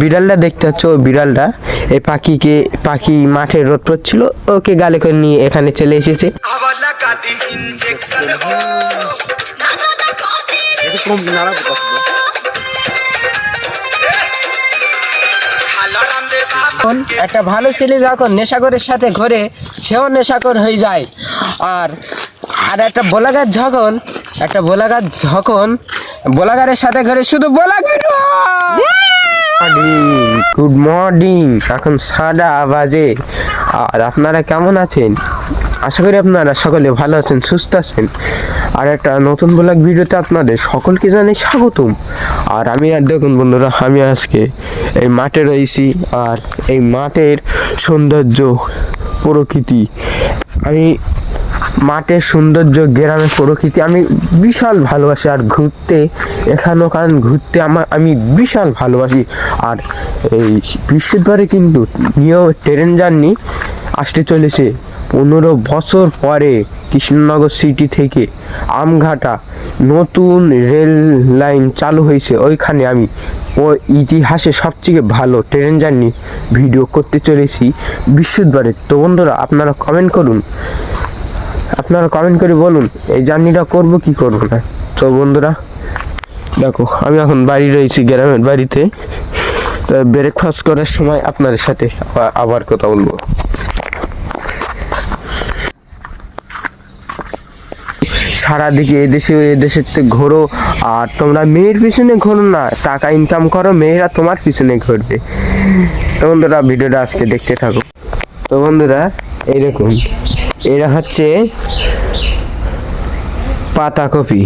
বিড়ালটা দেখতে পাচ্ছ ওই বিড়ালটা এই পাখিকে পাখি মাঠে রোদ পড়ছিল ওকে গালে করে নিয়ে এখানে চলে এসেছে। একটা ভালো ছেলে যখন নেশাগরের সাথে ঘোরে সেও নেশাকর হয়ে যায়। আর আর একটা বোলাগার যখন একটা বোলাগার যখন বোলাগারের সাথে ঘরে শুধু বোলাগার বোলা গুড মর্নিং এখন সাদা বাজে আর আপনারা কেমন আছেন? আশা করি আপনারা সকলে ভালো আছেন, সুস্থ আছেন। আর একটা নতুন ব্লগ ভিডিওতে আপনাদের সকলকে জানাই স্বাগতম। আর আমি, আর দেখুন বন্ধুরা, আমি আজকে এই মাঠে রয়েছি। আর এই মাঠের সৌন্দর্য, প্রকৃতি, আমি মাঠের সৌন্দর্য, গ্রামের প্রকৃতি আমি বিশাল ভালোবাসি আর ঘুরতে এখানে ওখান ঘুরতে আমার, আমি বিশাল ভালোবাসি। আর এই বৃহস্পতিবারে কিন্তু নিয়েও ট্রেন জার্নি আসতে চলেছে। পনেরো বছর পরে কৃষ্ণনগর সিটি থেকে আমঘাটা নতুন রেল লাইন চালু হয়েছে। ওইখানে আমি ও ইতিহাসে সবথেকে ভালো ট্রেন জার্নি ভিডিও করতে চলেছি বৃহস্পতিবারে তো বন্ধুরা, আপনারা কমেন্ট করুন। আপনারা কমেন্ট করে বলুন, এই জার্নিটা করব কি করব না। তো বন্ধুরা, দেখো, আমি এখন বাড়ি রয়েছি, গ্রামের বাড়িতে। তো ব্রেকফাস্ট করার সময় আপনাদের সাথে আবার- কথা বলব। সারাদিকে এদেশে, এদেশের ঘোরো, আর তোমরা মেয়ের পিছনে ঘোরো না, টাকা ইনকাম করো, মেয়েরা তোমার পিছনে ঘুরবে। তো বন্ধুরা, ভিডিওটা আজকে দেখতে থাকো। তো বন্ধুরা এইরকম এরা হচ্ছে পাতাকপি।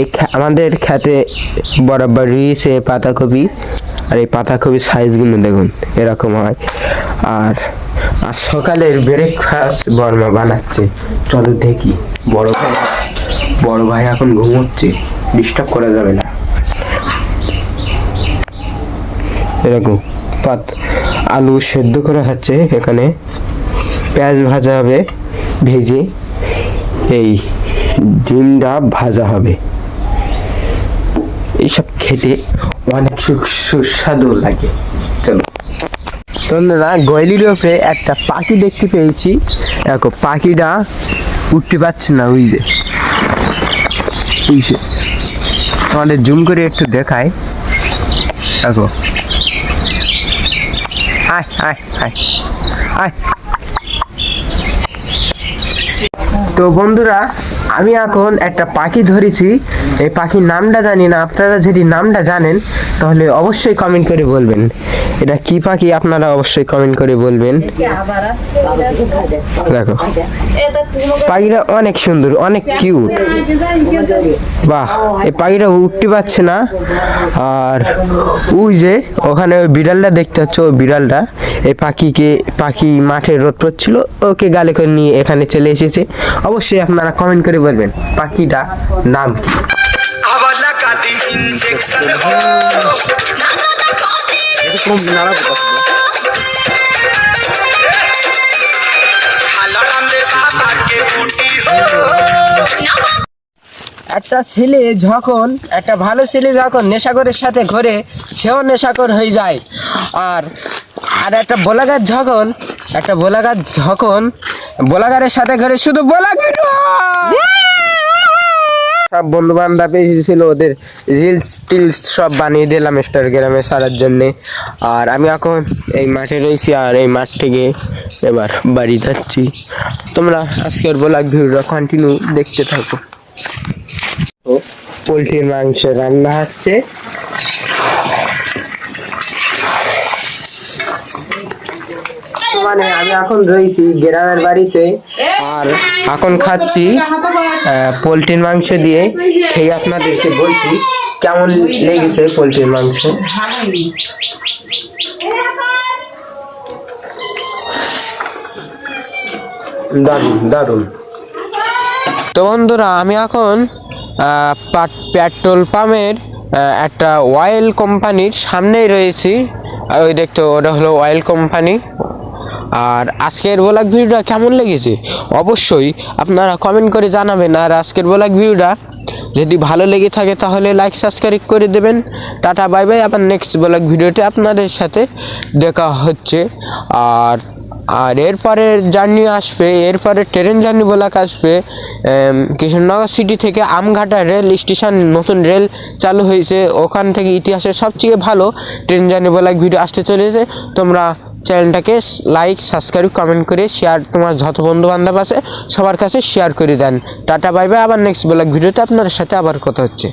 এই আমাদের খেতে বরাবর রয়েছে পাতাকপি। আর এই পাতাকপির সাইজগুলো দেখুন, এরকম হয়। আর আর সকালের ব্রেকফাস্ট বর্মা বানাচ্ছে। চলো দেখি, বড় ভাই বড় ভাই এখন ঘুমোচ্ছে ডিস্টার্ব করা যাবে না। এরকম, পাত আলু সেদ্ধ করা হচ্ছে এখানে। পেঁয়াজ ভাজা হবে, ভেজে এই ডিমটা ভাজা হবে। এইসব খেতে অনেক সুস্বাদু লাগে। চলো। বন্ধুরা গয়লির উপরে একটা পাখি দেখতে পেয়েছি। দেখো, পাখিটা উঠতে পারছে না, ওই যে। আমাদের জুম করে একটু দেখায় দেখো। আয় আয় আয়। আয়। তো বন্ধুরা, আমি এখন একটা পাখি ধরেছি। এই পাখির নামটা জানি না, আপনারা যদি নামটা জানেন, তাহলে অবশ্যই কমেন্ট করে বলবেন। এটা কি পাখি, আপনারা অবশ্যই কমেন্ট করে বলবেন। দেখো, পাখিটা অনেক সুন্দর, অনেক কিউট বাহ, এই পাখিটা উঠতে পারছে না। আর ওই যে, ওখানে ওই বিড়ালটা দেখতে পাচ্ছ, ওই বিড়ালটা, এই পাখিকে, পাখি মাঠে রোদ পড়ছিল, ওকে গালে করে নিয়ে এখানে চলে এসেছে। অবশ্যই আপনারা কমেন্ট করে বলবেন, পাখিটা নাম কি? একটা ছেলে যখন, একটা ভালো ছেলে যখন নেশাকরের সাথে ঘোরে, সেও নেশাকর হয়ে যায়। আর আর একটা বোলাঘাত যখন, একটা বোলাঘাত যখন বোলাগারের সাথে ঘরে শুধু বোলা সব বন্ধু বান্ধব এসেছিল ওদের রিলস টিলস সব বানিয়ে দিলাম ইনস্টাগ্রামে সারার জন্যে। আর আমি এখন এই মাঠে রয়েছি আর এই মাঠ থেকে এবার বাড়ি যাচ্ছি। তোমরা আজকের ব্লগ ভিডিওটা কন্টিনিউ দেখতে থাকো। পোলট্রির মাংস রান্না হচ্ছে। মানে আমি এখন রয়েছি গ্রামের বাড়িতে। আর এখন খাচ্ছি পোলট্রির মাংস দিয়ে। খেয়ে আপনাদেরকে বলছি, কেমন লেগেছে পোলট্রির মাংস? দারুণ দারুণ। তো বন্ধুরা, আমি এখন পেট্রোল পাম্পের একটা অয়েল কোম্পানির সামনেই রয়েছি। ওই দেখতো, ওটা হলো অয়েল কোম্পানি আর আজকের ব্লগ ভিডিওটা কেমন লেগেছে? অবশ্যই আপনারা কমেন্ট করে জানাবেন। আর আজকের ব্লগ ভিডিওটা যদি ভালো লেগে থাকে তাহলে লাইক সাবস্ক্রাইব করে দেবেন। টাটা বাই বাই আবার নেক্সট ব্লগ ভিডিওতে আপনাদের সাথে দেখা হচ্ছে। আর আর এরপরে জার্নি আসবে, এরপরে ট্রেন জার্নি ব্লক আসবে কৃষ্ণনগর সিটি থেকে আমঘাটা রেল স্টেশন নতুন রেল চালু হয়েছে। ওখান থেকে ইতিহাসের সবচেয়ে ভালো ট্রেন জার্নি ব্লক ভিডিও আসতে চলেছে। তোমরা চ্যানেলটাকে লাইক সাবস্ক্রাইব কমেন্ট করে শেয়ার তোমার যত বন্ধু বান্ধব আছে সবার কাছে শেয়ার করে দেন। টাটা বাই বাই আবার নেক্সট ব্লগ ভিডিওতে আপনাদের সাথে আবার কথা হচ্ছে।